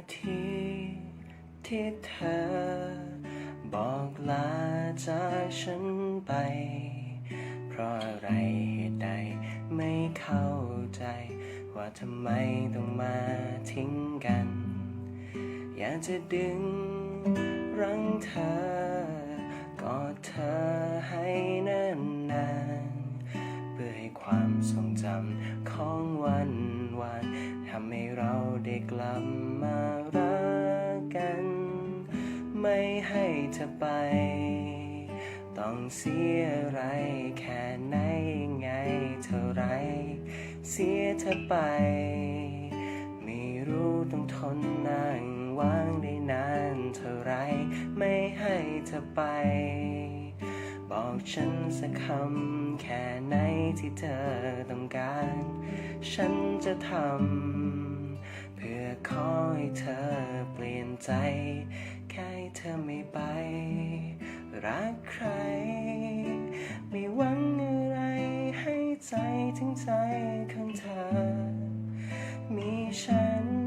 าทีที่เธอ บอกลาจากฉันไป เพราะอะไรเหตุใดไม่เข้าใจ ว่าทำไมต้องมาทิ้งกัน อยากจะดึงรั้งเธอกอดเธอให้น ได้กลับมารักกัน ไม่ให้เธอไป ต้องเสียอะไรแค่ไหนยังไงเท่าไร เสียเธอไป ไม่รู้ต้องทนนั่งว่างได้นานเท่าไร ไม่ให้เธอไปบอกฉันสักคำแค่ไหนที่เธอต้องการ ฉันจะทำ เพื่อขอให้เธอเปลี่ยนใจ แค่เธอไม่ไป รักใคร ไม่หวังอะไรให้ใจถึงใจของเธอ มีฉัน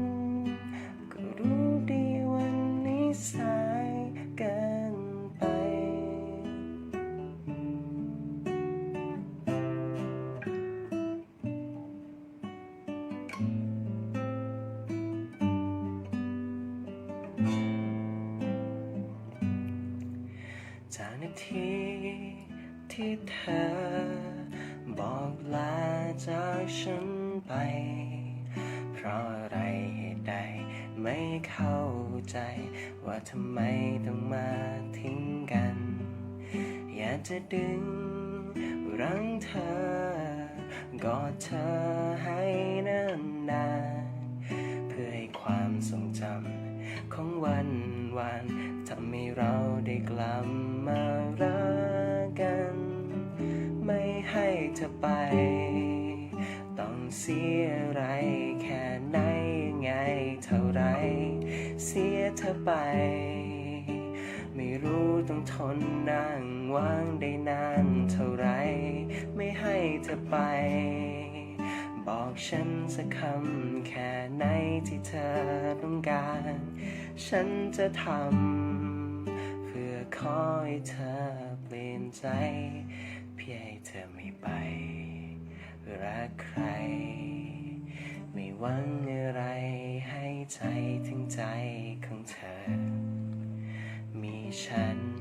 ทีที่เธอ บอกลาจากฉันไป เพราะอะไรเหตุใดไม่เข้าใจ ว่าทำไมต้องมาทิ้งกัน อยากจะดึง รั้งเธอกอดเธอให้นิ่นนานเพื่อให้ความทรงจำของวันวานำให้เราได้กลับมารักกัน ไม่ให้เธอไป ต้องเสียอะไรแค่ไหนยไงเท่าไร เสียเธอไป ไม่รู้ต้องทนนั่งว่างได้นานเท่าไร ไม่ให้เธอไปบอกฉันสักคำแค่ไหนที่เธอต้องการ ฉันจะทำ ขอให้เธอเปลี่ยนใจ เพียงให้เธอไม่ไป รักใคร ไม่หวังอะไรให้ใจถึงใจของเธอ มีฉัน